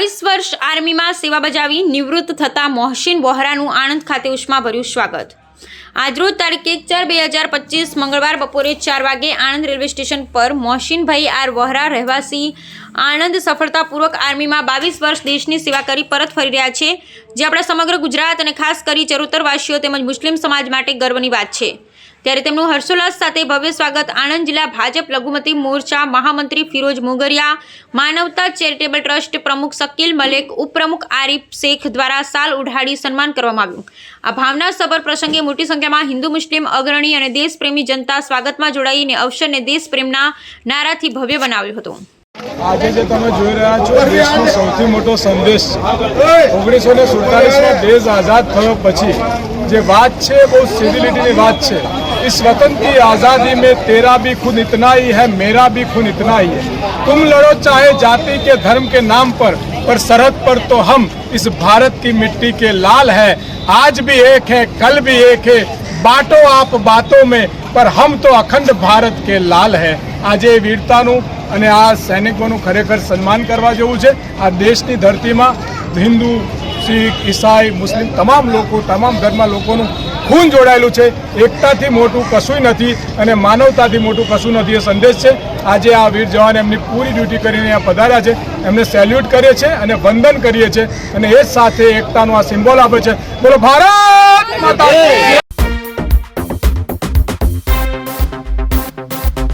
બાવીસ વર્ષ આર્મીમાં સેવા બજાવી નિવૃત્ત થતા મોહસિન વોહરાનું આણંદ ખાતે ઉષ્માભર્યું સ્વાગત. આજરોજ તારીખ ચાર બે હજાર પચીસ મંગળવાર બપોરે ચાર વાગે આણંદ રેલવે સ્ટેશન પર મોહસિનભાઈ આર વોહરા રહેવાસી આણંદ સફળતાપૂર્વક આર્મીમાં બાવીસ વર્ષ દેશની સેવા કરી પરત ફરી રહ્યા છે, જે આપણા સમગ્ર ગુજરાત અને ખાસ કરી ચરોતરવાસીઓ તેમજ મુસ્લિમ સમાજ માટે ગર્વની વાત છે. ત્યારે તેમનું હર્ષોલ્લાસ સાથે ભવ્ય સ્વાગત. આણંદ જિલ્લા ભાજપ લઘુમતી મોરચા મહામંત્રી ફિરોજ મોગરિયા, માનવતા ચેરિટેબલ ટ્રસ્ટ પ્રમુખ શકીલ મલેક, ઉપપ્રમુખ આરિફ શેખ દ્વારા સાલ ઉઢાડી સન્માન કરવામાં આવ્યું. આ ભાવના સભર પ્રસંગે મોટી સંખ્યામાં હિન્દુ, મુસ્લિમ, અગ્રણી અને દેશપ્રેમી જનતા સ્વાગતમાં જોડાઈને અવસરને દેશપ્રેમના નારાથી ભવ્ય બનાવ્યું હતું. આજે જે તમે જોઈ રહ્યા છો, દેશનો સૌથી મોટો સંદેશ ઓગણીસો ને સુડતાલીસમાં દેશ આઝાદ થયો પછી જે વાત છે બહુ સિવિલિટીની વાત છે. इस वतन की आज़ादी में तेरा भी खून इतना ही है मेरा भी खून इतना ही है तुम लड़ो चाहे जाति के धर्म के नाम पर पर सरहद पर तो हम इस भारत की मिट्टी के लाल है आज भी एक है कल भी एक है बांटो आप बातों में પર હમ તો અખંડ ભારત કે લાલ હૈ આજે એ વીરતાનું અને આ સૈનિકોનું ખરેખર સન્માન કરવા જેવું છે આ દેશની ધરતીમાં હિન્દુ શીખ ઈસાઈ મુસ્લિમ તમામ લોકો તમામ ધર્મના લોકોનું ખૂન જોડાયેલું છે. એકતાથી મોટું કશું નથી અને માનવતાથી મોટું કશું નથી એ સંદેશ છે. આજે આ વીર જવાન એમની પૂરી ડ્યુટી કરીને અહીંયા પધાર્યા છે. એમને સેલ્યુટ કરીએ છીએ અને વંદન કરીએ છીએ. અને એ સાથે એકતાનો આ સિમ્બોલ આપે છે. બોલો, ભારત!